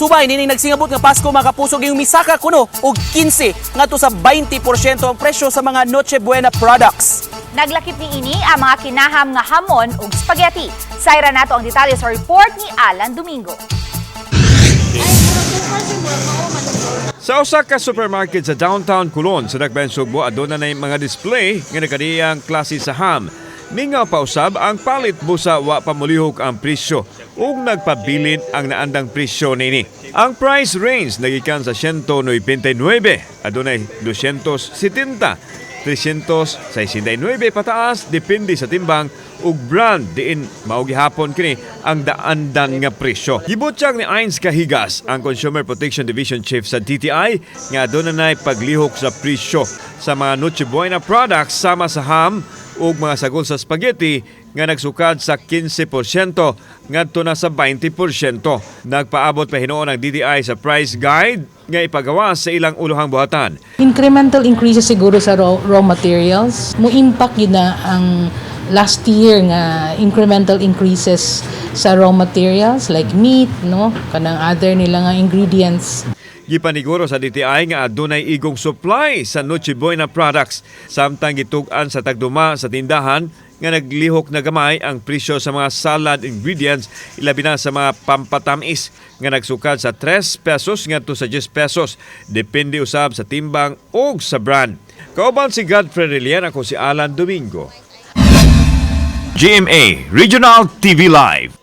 Subay nining nagsingabot nga Pasko mga kapusog yung misaka kuno og 15 ngadto sa 20% ang presyo sa mga Noche Buena products. Naglakip ni ini ang mga kinaham nga hamon ug spaghetti. Sayra nato ang detalye sa report ni Alan Domingo. Sa usa ka supermarket sa downtown Colon sa Dakbayan Sugbo aduna na mga display nga nakaniyang klase sa ham. Mingaw pausab ang palit busa wa pamulihok ang presyo ug nagpabilin ang naandang presyo nini. Ang price range nagikan sa 199 adunay 270 369 pataas depende sa timbang ug brand diin mao gihapon kini ang daandan nga presyo. Gibutyag ni Ains Kahigas ang Consumer Protection Division Chief sa DTI nga na paglihok sa presyo sa mga Noche products sama sa ham ug mga sagol sa spaghetti nga nagsukad sa 15% ngadto na sa 20%. Nagpaabot pa hinuon ang DTI sa price guide nga ipagawa sa ilang uluhang buhatan. Incremental increases siguro sa raw, raw materials. Mo impact yun na ang last year nga incremental increases sa raw materials like meat, no? Kanang other nila nga ingredients. Gipaniguro sa DTI nga adunay igong supply sa Noche Buena products samtang gitug-an sa tagduma sa tindahan nga naglihok na gamay ang presyo sa mga salad ingredients ilabi na sa mga pampatamis nga nagsukad sa 3 pesos ngadto sa 10 pesos depende usab sa timbang ug sa brand. Kauban si Godfrey Relian ako si Alan Domingo. GMA Regional TV Live